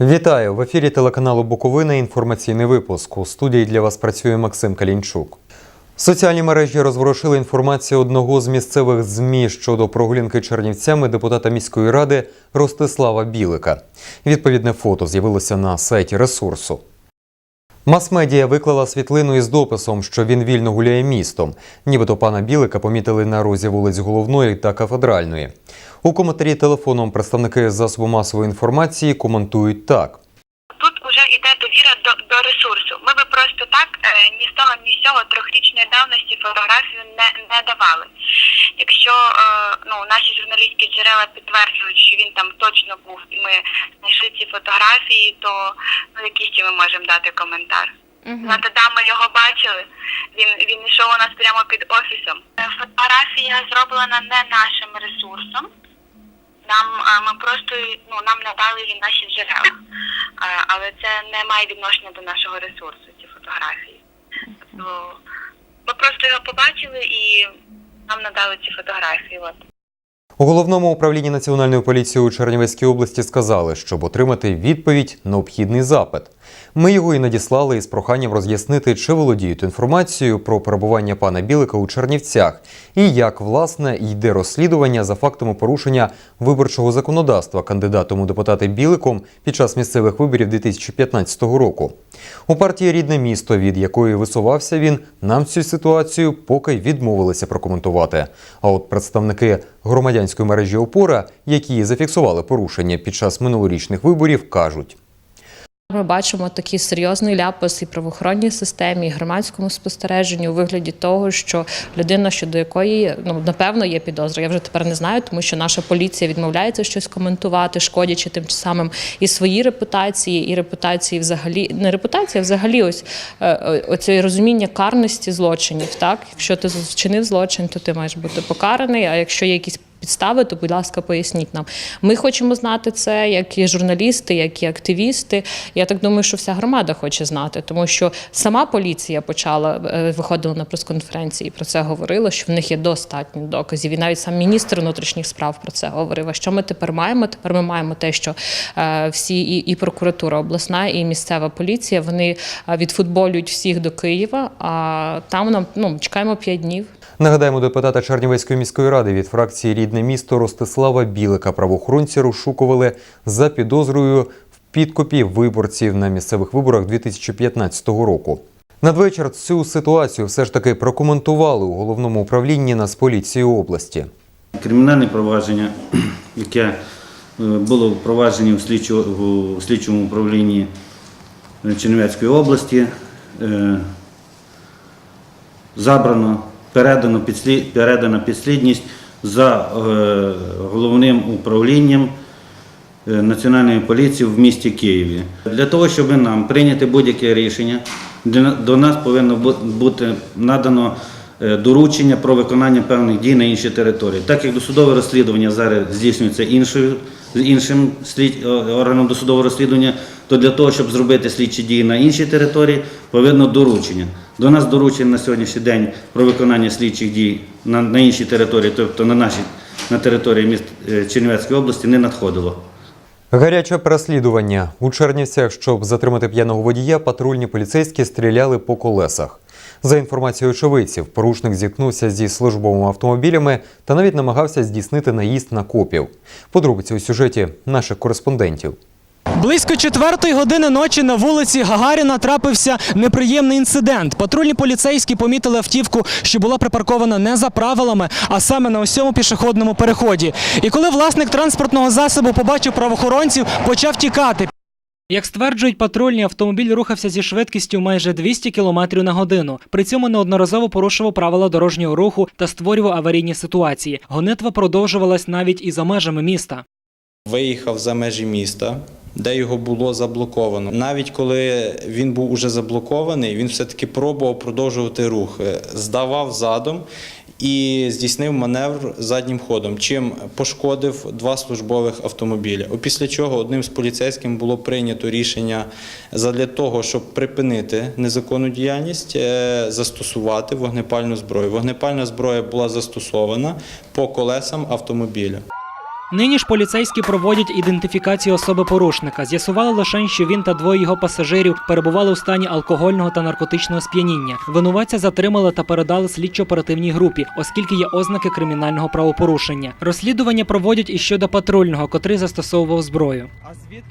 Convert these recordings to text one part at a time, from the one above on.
Вітаю в ефірі телеканалу Буковина. Інформаційний випуск. У студії для вас працює Максим Калінчук. Соціальні мережі розворушили інформацію одного з місцевих змі щодо прогулянки чернівцями депутата міської ради Ростислава Білика. Відповідне фото з'явилося на сайті ресурсу. Мас-медіа виклала світлину із дописом, що він вільно гуляє містом. Нібито пана Білика помітили на розі вулиць Головної та Кафедральної. У коментарі телефоном представники засобу масової інформації коментують так. Тут вже йде довіра до, до ресурсу. Ми би просто так е, ні з того, ні з цього трьохрічної давності фотографію не, не давали. Якщо е, ну, наші журналістські джерела підтверджують, що він там точно був, і ми знайшли ці фотографії, то ну, який ще ми можемо дати коментар? Знаєте, да, ми його бачили. Він він йшов у нас прямо під офісом. Е, Фотографія зроблена не нашим ресурсом. Нам ми просто ну нам надали її наші джерела, але це не має відношення до нашого ресурсу. Ці фотографії. Тобто просто його побачили і нам надали ці фотографії. От. У головному управлінні національної поліції у Чернівецькій області сказали, щоб отримати відповідь необхідний запит. Ми його і надіслали із проханням роз'яснити, чи володіють інформацією про перебування пана Білика у Чернівцях і як власне йде розслідування за фактами порушення виборчого законодавства кандидатом у депутати Біликом під час місцевих виборів 2015 року. У партії рідне місто, від якої висувався він, нам цю ситуацію поки відмовилися прокоментувати. А от представники громадянської мережі опора, які зафіксували порушення під час минулорічних виборів, кажуть. Ми бачимо такий серйозний ляпас і правоохоронній системі, і громадському спостереженню у вигляді того, що людина, щодо якої ну напевно є підозра. Я вже тепер не знаю, тому що наша поліція відмовляється щось коментувати, шкодячи тим самим і своїй репутації, і репутації, взагалі не репутація, а взагалі, ось е, оце розуміння карності злочинів. Так, якщо ти вчинив злочин, то ти маєш бути покараний. А якщо є якісь підстави, то, будь ласка, поясніть нам. Ми хочемо знати це, як і журналісти, як і активісти. Я так думаю, що вся громада хоче знати, тому що сама поліція почала е, виходила на прес-конференції і про це говорила, що в них є достатньо доказів. І навіть сам міністр внутрішніх справ про це говорив. А що ми тепер маємо? Тепер ми маємо те, що е, всі і, і прокуратура обласна, і місцева поліція вони е, відфутболюють всіх до Києва. А там нам ну чекаємо п'ять днів. Нагадаємо, депутата Чернівецької міської ради від фракції Рідне місто Ростислава Білика правоохоронці розшукували за підозрою в підкупі виборців на місцевих виборах 2015 року. Надвечір цю ситуацію все ж таки прокоментували у головному управлінні Нацполіції області. Кримінальне провадження, яке е, було впроваджено у слідчо- слідчому управлінні Чернівецької області, е, забрано, передано, підслід, передана підслідність за е, головним управлінням е, Національної поліції в місті Києві. Для того, щоб нам прийняти будь-яке рішення, до нас повинно бути надано доручення про виконання певних дій на іншій території. Так як досудове розслідування зараз здійснюється іншою, іншим слід, органом досудового розслідування, то для того, щоб зробити слідчі дії на іншій території, повинно доручення. До нас доручень на сьогоднішній день про виконання слідчих дій на, на іншій території, тобто на нашій на території міст е, Чернівецької області, не надходило. Гаряче переслідування у Чернівцях, щоб затримати п'яного водія, патрульні поліцейські стріляли по колесах. За інформацією очевидців, порушник зіткнувся зі службовими автомобілями та навіть намагався здійснити наїзд на копів. Подробиці у сюжеті наших кореспондентів. Близько четвертої години ночі на вулиці Гагаріна трапився неприємний інцидент. Патрульні поліцейські помітили автівку, що була припаркована не за правилами, а саме на ось цьому пішохідному переході. І коли власник транспортного засобу побачив правоохоронців, почав тікати. Як стверджують патрульні, автомобіль рухався зі швидкістю майже 200 км на годину. При цьому неодноразово порушував правила дорожнього руху та створював аварійні ситуації. Гонитва продовжувалась навіть і за межами міста. виїхав за межі міста, де його було заблоковано. Навіть коли він був уже заблокований, він все-таки пробував продовжувати рух, Е, здавав задом і здійснив маневр заднім ходом, чим пошкодив два службових автомобілі. Після чого одним з поліцейським було прийнято рішення для того, щоб припинити незаконну діяльність, е, застосувати вогнепальну зброю. Вогнепальна зброя була застосована по колесам автомобіля. Нині ж поліцейські проводять ідентифікацію особи порушника. З'ясували лише, що він та двоє його пасажирів перебували у стані алкогольного та наркотичного сп'яніння. Винуватця затримали та передали слідчо-оперативній групі, оскільки є ознаки кримінального правопорушення. Розслідування проводять і щодо патрульного, котрий застосовував зброю.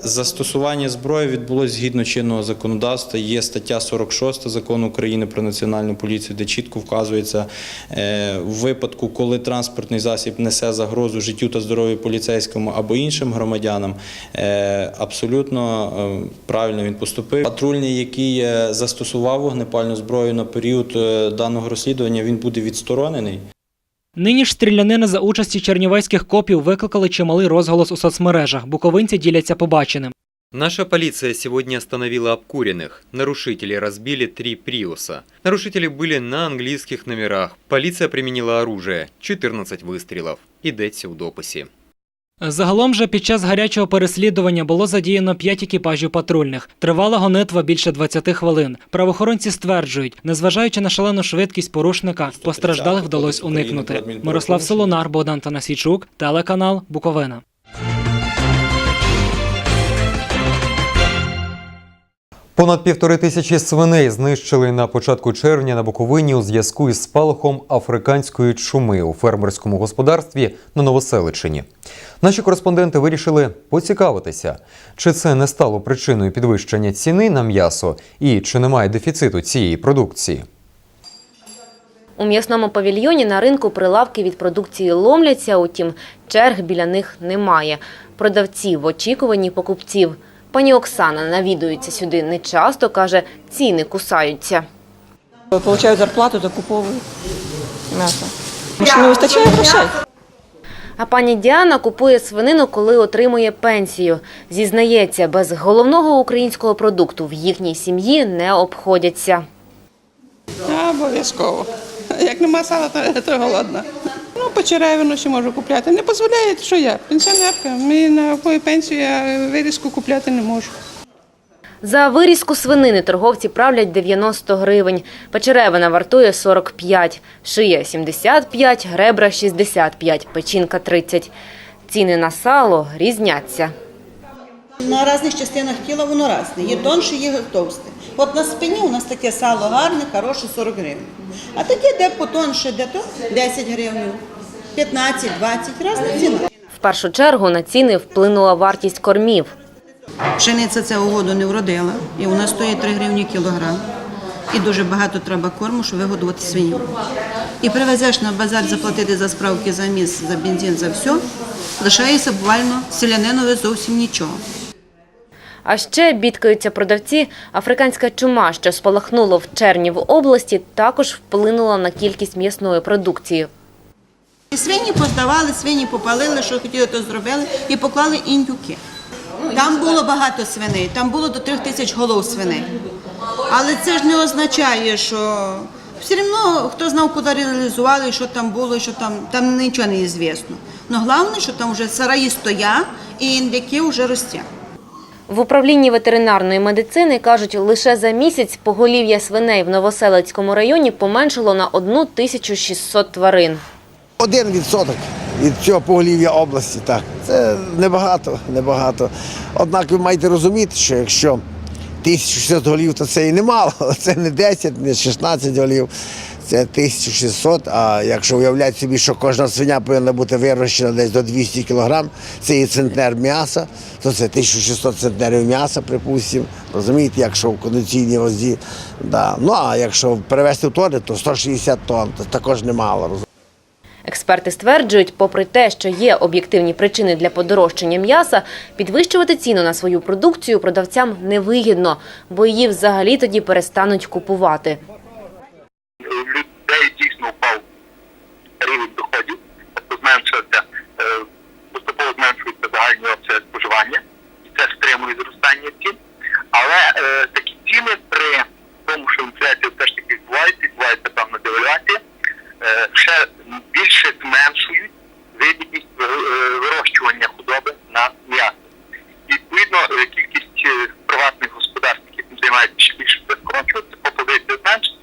Застосування зброї відбулось згідно чинного законодавства. Є стаття 46 закону України про національну поліцію, де чітко вказується е, в випадку, коли транспортний засіб несе загрозу життю та здоров'ю поліцейському або іншим громадянам. е, Абсолютно е, правильно він поступив. Патрульний, який е, застосував вогнепальну зброю на період е, даного розслідування, він буде відсторонений. Нині ж стрілянина за участі чернівецьких копів викликали чималий розголос у соцмережах. Буковинці діляться побаченим. Наша полиция сегодня остановила обкуренных. Нарушители разбили три Приуса. Нарушители были на английских номерах. Полиция применила оружие. 14 выстрелов. Йдеться у дописі. Загалом же під час гарячого переслідування було задіяно 5 екіпажів патрульних. Тривала гонитва більше 20 хвилин. Правоохоронці стверджують, незважаючи на шалену швидкість порушника, постраждалих вдалося уникнути. Мирослав Солонар, Богдан Танасійчук, телеканал Буковина. Понад півтори тисячі свиней знищили на початку червня на Буковині у зв'язку із спалахом африканської чуми у фермерському господарстві на Новоселичині. Наші кореспонденти вирішили поцікавитися, чи це не стало причиною підвищення ціни на м'ясо і чи немає дефіциту цієї продукції. У м'ясному павільйоні на ринку прилавки від продукції ломляться, утім, черг біля них немає. Продавці в очікуванні покупців. Пані Оксана навідується сюди нечасто, каже, ціни кусаються. Получаю зарплату, закуповую м'ясо. Тому що не вистачає грошей. А пані Діана купує свинину, коли отримує пенсію. Зізнається, без головного українського продукту в їхній сім'ї не обходяться. Обов'язково. Як нема сала, то, то голодна. Ну, почеревину ще можу купляти. Не дозволяє, що я, пенсіонерка. Мені на пенсію я вирізку купляти не можу. За вирізку свинини торговці правлять 90 гривень. Печеревина вартує 45, шия 75, ребра 65, печінка 30. Ціни на сало різняться. На різних частинах тіла воно різне. Є тонше, є товсте. От на спині у нас таке сало гарне, хороше 40 гривень. А таке, де потонше, де то 10 гривень, 15, 20, різна ціна. В першу чергу на ціни вплинула вартість кормів. Пшениця цього году не вродила, і вона стоїть 3 гривні кілограм. І дуже багато треба корму, щоб вигодувати свиню. І привезеш на базар заплатити за справки за міс, за бензин, за все, лишається буквально селянинові зовсім нічого. А ще бідкаються продавці. Африканська чума, що спалахнула в червні в області, також вплинула на кількість м'ясної продукції. Свині поздавали, свині попалили, що хотіли, то зробили, і поклали індюки. Там було багато свиней, там було до трьох тисяч голов свиней. Але це ж не означає, що все одно хто знав, куди реалізували, що там було, що там, там нічого не звісно. Но головне, що там вже сараї стоять і індюки вже ростять. В управлінні ветеринарної медицини кажуть, лише за місяць поголів'я свиней в Новоселицькому районі поменшило на 1600 тварин. Один відсоток від цього поголів'я області, так. Це небагато, небагато. Однак ви маєте розуміти, що якщо 1600 голів, то це і немало. Це не 10, не 16 голів, це 1600. А якщо уявляти собі, що кожна свиня повинна бути вирощена десь до 200 кг, це і центнер м'яса, то це 1600 центнерів м'яса, припустимо. Розумієте, якщо в кондиційній возі. Да. Ну а якщо перевести в тони, то 160 тонн, то також немало. Експерти стверджують, попри те, що є об'єктивні причини для подорожчання м'яса, підвищувати ціну на свою продукцію продавцям невигідно, бо її взагалі тоді перестануть купувати. в людей дійсно впав рівень доходів, тобто зменшився, е, поступово зменшується загальні обсяги споживання, і це стримує зростання цін. Але е, такі ціни при тому, що інфляція все ж таки відбувається, відбувається певна девальвація, е, ще більше зменшують вигідність е, вирощування худоби на м'ясо. І, Відповідно, е, кількість е, приватних господарств, які цим займаються, ще більше буде скорочуватися, пропозиція зменшиться.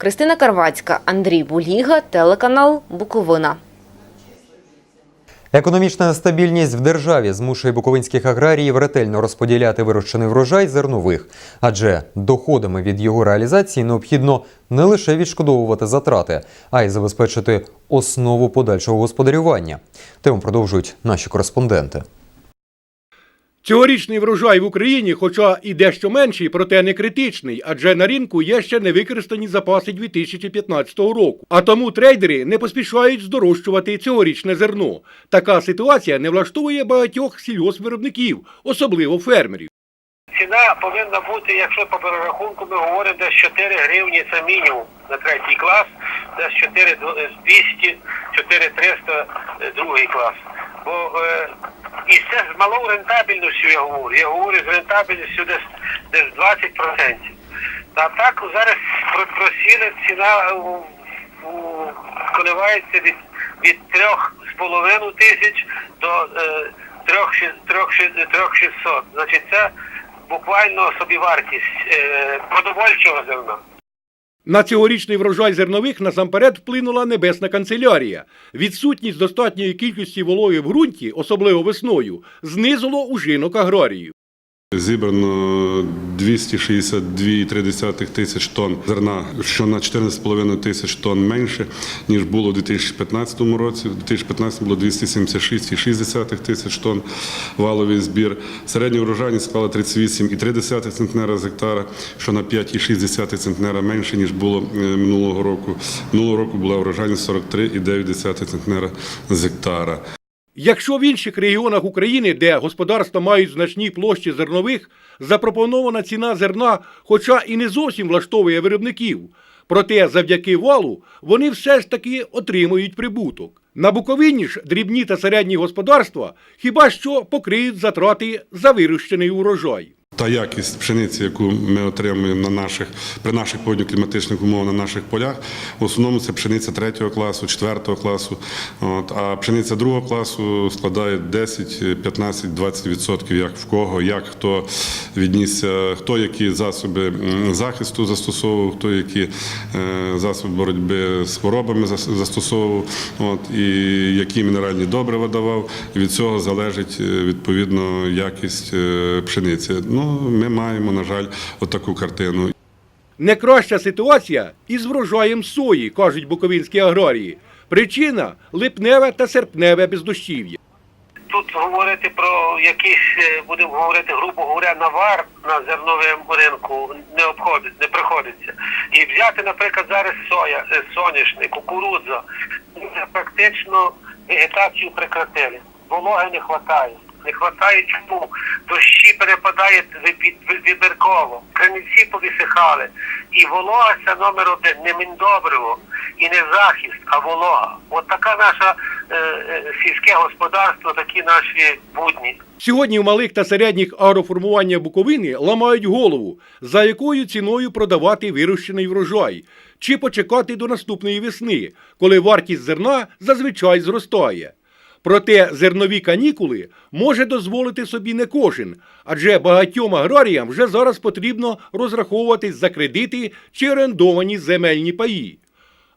Кристина Карвацька, Андрій Буліга, телеканал Буковина. Економічна стабільність в державі змушує буковинських аграріїв ретельно розподіляти вирощений врожай зернових, адже доходами від його реалізації необхідно не лише відшкодовувати затрати, а й забезпечити основу подальшого господарювання. Тему продовжують наші кореспонденти. Цьогорічний врожай в Україні, хоча і дещо менший, проте не критичний, адже на ринку є ще невикористані запаси 2015 року. А тому трейдери не поспішають здорожчувати цьогорічне зерно. Така ситуація не влаштовує багатьох сільгоспвиробників, особливо фермерів. Ціна повинна бути, якщо по перерахунку ми говоримо, десь 4 гривні це мінімум на третій клас, десь 4 200, 4 300 е, другий клас. Бо е, і це з малою рентабельністю я говорю. Я говорю з рентабельністю десь десь 20%. Та так зараз про- просіли ціна у, у, коливається від, від 3,5 тисяч до е, 3600. Значить, це буквально собівартість е, продовольчого зерна. На цьогорічний врожай зернових насамперед вплинула небесна канцелярія. Відсутність достатньої кількості вологи в ґрунті, особливо весною, знизило ужинок аграріїв. Зібрано 262,3 тисяч тонн зерна, що на 14,5 тисяч тонн менше, ніж було у 2015 році. У 2015 було 276,6 тисяч тонн валовий збір. Середня врожайність склала 38,3 центнера з гектара, що на 5,6 центнера менше, ніж було е, минулого року. Минулого року була врожайність 43,9 центнера з гектара. Якщо в інших регіонах України, де господарства мають значні площі зернових, запропонована ціна зерна, хоча і не зовсім влаштовує виробників, проте завдяки валу вони все ж таки отримують прибуток. На Буковині ж дрібні та середні господарства хіба що покриють затрати за вирощений урожай. Та якість пшениці, яку ми отримуємо на наших при наших погодно-кліматичних умовах на наших полях, в основному це пшениця третього класу, четвертого класу. От, а пшениця другого класу складає 10, 15, 20%, як в кого, як хто віднісся, хто які засоби захисту застосовував, хто які е, засоби боротьби з хворобами зас- застосовував, от, і які мінеральні добрива давав. Від цього залежить е, відповідно якість е, пшениці. Ну, ми маємо, на жаль, отаку картину. Не краща ситуація із врожаєм сої, кажуть буковинські аграрії. Причина липневе та серпневе бездощів'я. Тут говорити про якийсь, е, будемо говорити, грубо говоря, навар на зерновому ринку не обходить, не приходиться. І взяти, наприклад, зараз соя, е, соняшник, кукурудза, ну, практично вегетацію прекратили. Вологи не вистачає. Не вистачає чому? Дощі від- вибірково, криниці повисихали. І волога це номер один, не міндобриво і не захист, а волога. От така наша е, е, сільське господарство, такі наші будні. Сьогодні в малих та середніх агроформування Буковини ламають голову, за якою ціною продавати вирощений врожай, чи почекати до наступної весни, коли вартість зерна зазвичай зростає. Проте зернові канікули може дозволити собі не кожен, адже багатьом аграріям вже зараз потрібно розраховуватись за кредити чи орендовані земельні паї.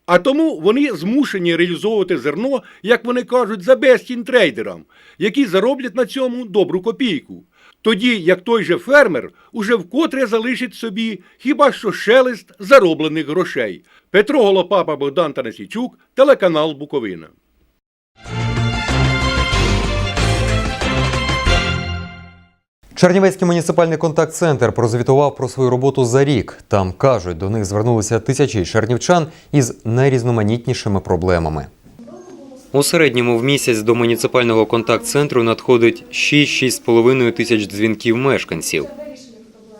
А тому вони змушені реалізовувати зерно, як вони кажуть, за безцінь трейдерам, які зароблять на цьому добру копійку. Тоді як той же фермер уже вкотре залишить собі хіба що шелест зароблених грошей. Петро Голопапа, Богдан Танасійчук, телеканал Буковина. Чернівецький муніципальний контакт-центр прозвітував про свою роботу за рік. Там кажуть, до них звернулися тисячі чернівчан із найрізноманітнішими проблемами. У середньому в місяць до муніципального контакт-центру надходить 6-6,5 тисяч дзвінків мешканців.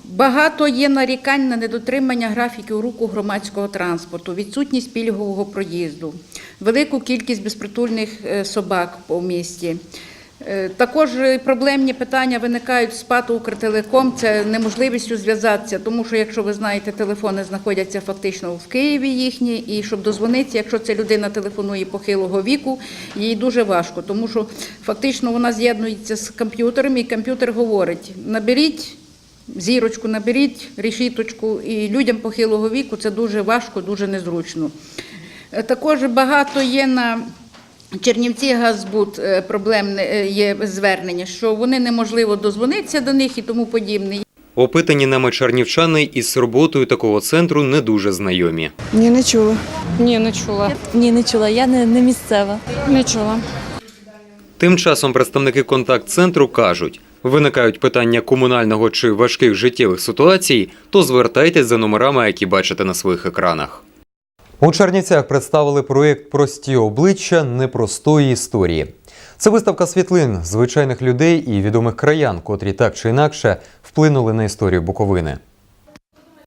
Багато є нарікань на недотримання графіків руху громадського транспорту, відсутність пільгового проїзду, велику кількість безпритульних е, собак по місті. Е, Також е, проблемні питання виникають з ПАТу «Укртелеком» – це неможливістю зв'язатися, тому що, якщо ви знаєте, телефони знаходяться фактично в Києві їхні, і щоб дозвонитися, якщо ця людина телефонує похилого віку, їй дуже важко, тому що фактично вона з'єднується з комп'ютером, і комп'ютер говорить: наберіть Зірочку наберіть, решіточку, і людям похилого віку це дуже важко, дуже незручно. Е, Також багато є на Чернівці Газбуд е, проблемне е, є звернення, що вони неможливо дозвонитися до них і тому подібне. Опитані нами чернівчани із роботою такого центру не дуже знайомі. Ні, не чула. Ні, не чула. Ні, не чула, я не, не місцева. Не чула. Тим часом представники контакт-центру кажуть, виникають питання комунального чи важких життєвих ситуацій, то звертайтесь за номерами, які бачите на своїх екранах. У Чернівцях представили проєкт Прості обличчя непростої історії. Це виставка світлин звичайних людей і відомих краян, котрі так чи інакше вплинули на історію Буковини.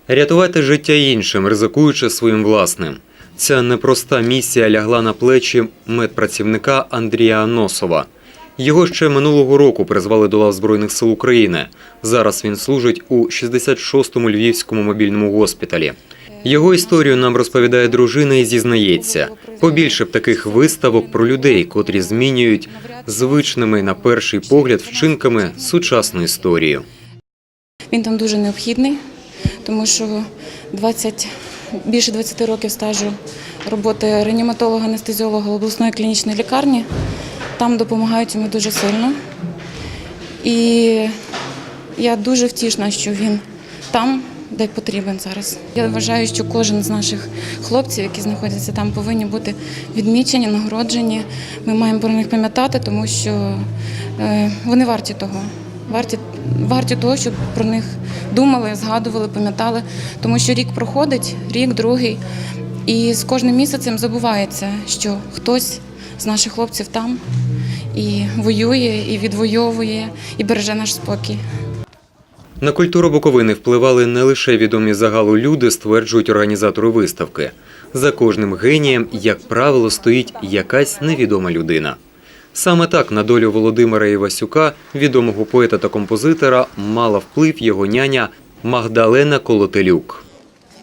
Рятувати життя іншим, ризикуючи своїм власним. Ця непроста місія лягла на плечі медпрацівника Андрія Носова. Його ще минулого року призвали до лав Збройних сил України. Зараз він служить у 66-му львівському мобільному госпіталі. Його історію нам розповідає дружина і зізнається. Побільше б таких виставок про людей, котрі змінюють звичними на перший погляд вчинками сучасну історію. Він там дуже необхідний, тому що 20, більше 20 років стажу роботи реаніматолога-анестезіолога обласної клінічної лікарні. Там допомагають йому дуже сильно. І я дуже втішна, що він там, де потрібен зараз. Я вважаю, що кожен з наших хлопців, які знаходяться там, повинні бути відмічені, нагороджені. Ми маємо про них пам'ятати, тому що е, вони варті того. Варті, варті того, щоб про них думали, згадували, пам'ятали. Тому що рік проходить, рік, другий, і з кожним місяцем забувається, що хтось з наших хлопців там і воює, і відвоює, і береже наш спокій. На культуру Буковини впливали не лише відомі загалу люди, стверджують організатори виставки. За кожним генієм, як правило, стоїть якась невідома людина. Саме так на долю Володимира Івасюка, відомого поета та композитора, мала вплив його няня Магдалена Колотелюк.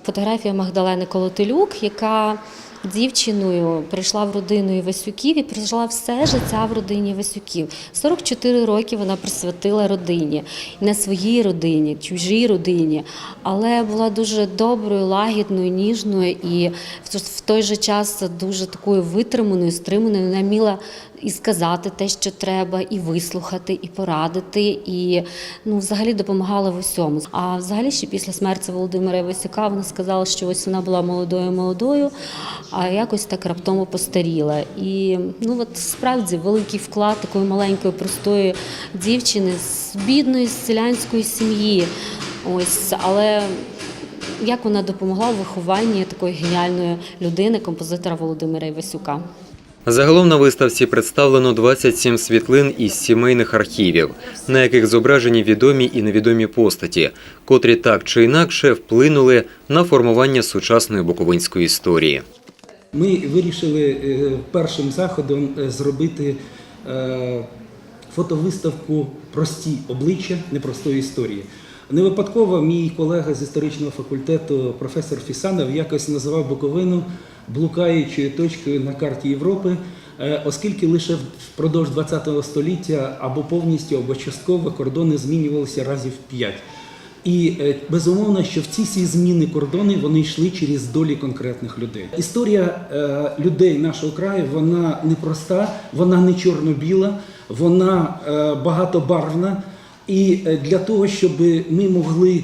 Фотографія Магдалени Колотилюк, яка дівчиною прийшла в родину Івасюків і прожила все життя в родині Івасюків. 44 роки вона присвятила родині, не своїй родині, чужій родині, але була дуже доброю, лагідною, ніжною і в той же час дуже такою витриманою, стриманою. Вона вміла і сказати те, що треба, і вислухати, і порадити, і ну, взагалі допомагала в усьому. А взагалі ще після смерті Володимира Івасюка вона сказала, що ось вона була молодою молодою, а якось так раптово постаріла. І ну от справді великий вклад такої маленької, простої дівчини з бідної селянської сім'ї. Ось, але як вона допомогла в вихованні такої геніальної людини, композитора Володимира Івасюка. Загалом на виставці представлено 27 світлин із сімейних архівів, на яких зображені відомі і невідомі постаті, котрі так чи інакше вплинули на формування сучасної буковинської історії. Ми вирішили е, першим заходом е, зробити е, фотовиставку Прості обличчя непростої історії. Не випадково мій колега з історичного факультету, професор Фісанов, якось називав Буковину блукаючою точкою на карті Європи, е, оскільки лише впродовж ХХ століття або повністю, або частково кордони змінювалися разів п'ять. І е, безумовно, що в ці всі зміни кордони вони йшли через долі конкретних людей. Історія е, людей нашого краю вона непроста, вона не чорно-біла, вона багатобарвна. І для того, щоб ми могли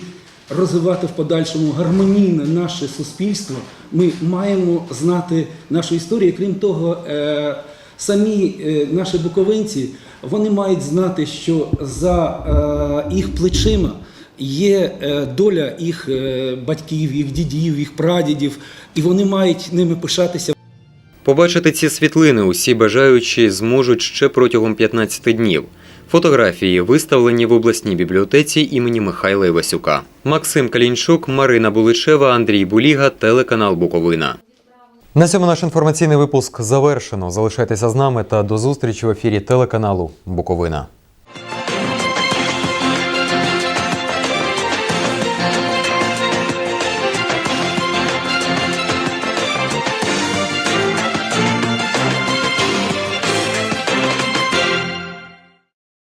розвивати в подальшому гармонійне наше суспільство, ми маємо знати нашу історію. Крім того, е, самі е, наші буковинці вони мають знати, що за е, їх плечима є доля їх батьків, їх дідів, їх прадідів, і вони мають ними пишатися. Побачити ці світлини усі бажаючі зможуть ще протягом 15 днів. Фотографії виставлені в обласній бібліотеці імені Михайла Івасюка. Максим Калінчук, Марина Буличева, Андрій Буліга, телеканал Буковина. На цьому наш інформаційний випуск завершено. Залишайтеся з нами та до зустрічі в ефірі телеканалу Буковина.